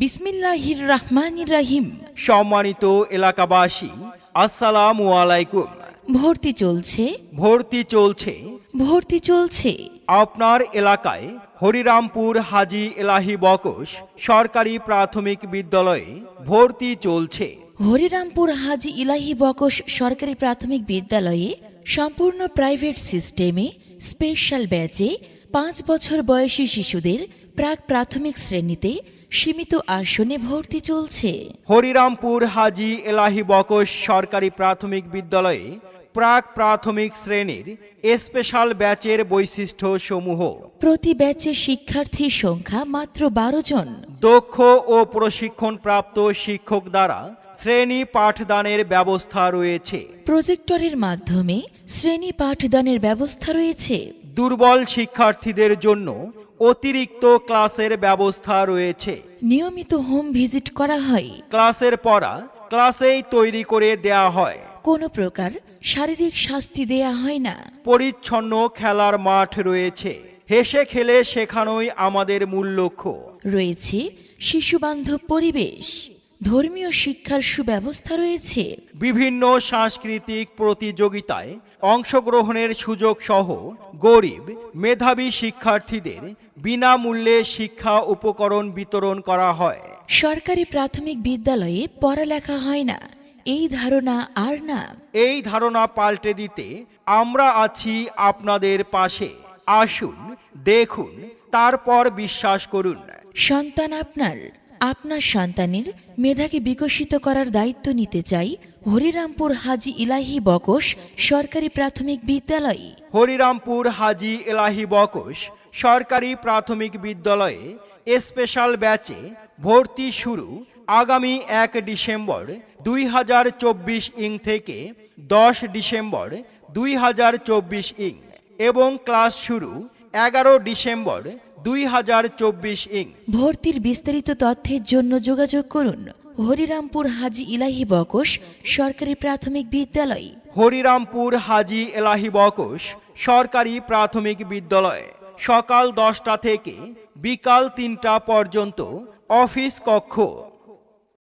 বিসমিল্লাহির রহমানির রাহিম। সম্মানিত এলাকাবাসী আসসালামু আলাইকুম। ভর্তি চলছে। ভর্তি চলছে। ভর্তি চলছে। আপনার এলাকায় হরিরামপুর হাজি এলাহি বকশ সরকারি প্রাথমিক বিদ্যালয়ে ভর্তি চলছে। হরিরামপুর হাজি ইলাহি বকশ সরকারি প্রাথমিক বিদ্যালয়ে সম্পূর্ণ প্রাইভেট সিস্টেমে স্পেশাল ব্যাচে পাঁচ বছর বয়সী শিশুদের প্রাক প্রাথমিক শ্রেণীতে সীমিত আসনে ভর্তি চলছে। হরিরামপুর হাজি এলাহি বকশ সরকারি প্রাথমিক বিদ্যালয়ে প্রাক প্রাথমিক শ্রেণির স্পেশাল ব্যাচের বৈশিষ্ট্য সমূহ। প্রতি ব্যাচে শিক্ষার্থীর সংখ্যা মাত্র বারো জন। দক্ষ ও প্রশিক্ষণপ্রাপ্ত শিক্ষক দ্বারা শ্রেণি পাঠদানের ব্যবস্থা রয়েছে। প্রজেক্টরের মাধ্যমে শ্রেণি পাঠদানের ব্যবস্থা রয়েছে। দুর্বল শিক্ষার্থীদের জন্য অতিরিক্ত ক্লাসের ব্যবস্থা রয়েছে। নিয়মিত হোম ভিজিট করা হয়। ক্লাসের পড়া ক্লাসেই তৈরি করে দেয়া হয়। কোনো প্রকার শারীরিক শাস্তি দেয়া হয় না। পরিচ্ছন্ন খেলার মাঠ রয়েছে। হেসে খেলে শেখানোই আমাদের মূল লক্ষ্য। রয়েছে শিশু বান্ধব পরিবেশ। ধর্মীয় শিক্ষার সুব্যবস্থা রয়েছে। বিভিন্ন সাংস্কৃতিক প্রতিযোগিতায় অংশগ্রহণের সুযোগ সহ গরিব মেধাবী শিক্ষার্থীদের বিনামূল্যে শিক্ষা উপকরণ বিতরণ করা হয়। সরকারি প্রাথমিক বিদ্যালয়ে পড়ালেখা হয় না। এই ধারণা আর না। এই ধারণা পাল্টে দিতে আমরা আছি আপনাদের পাশে। আসুন দেখুন তারপর বিশ্বাস করুন। সন্তান আপনার। আপনার সন্তানের মেধাকে বিকশিত করার দায়িত্ব নিতে চাই হরিরামপুর হাজি ইলাহি বকশ সরকারি প্রাথমিক বিদ্যালয়। হরিরামপুর হাজি এলাহি বকশ সরকারি প্রাথমিক বিদ্যালয়ে স্পেশাল ব্যাচে ভর্তি শুরু আগামী এক ডিসেম্বর দুই হাজার চব্বিশ ইং থেকে দশ ডিসেম্বর দুই হাজার চব্বিশ ইং এবং ক্লাস শুরু এগারো ডিসেম্বর দুই হাজার চব্বিশ ইং। ভর্তির বিস্তারিত তথ্যের জন্য যোগাযোগ করুন হরিরামপুর হাজি ইলাহি বকশ সরকারি প্রাথমিক বিদ্যালয়। হরিরামপুর হাজি এলাহি বকশ সরকারি প্রাথমিক বিদ্যালয়। সকাল দশটা থেকে বিকাল তিনটা পর্যন্ত অফিস কক্ষ।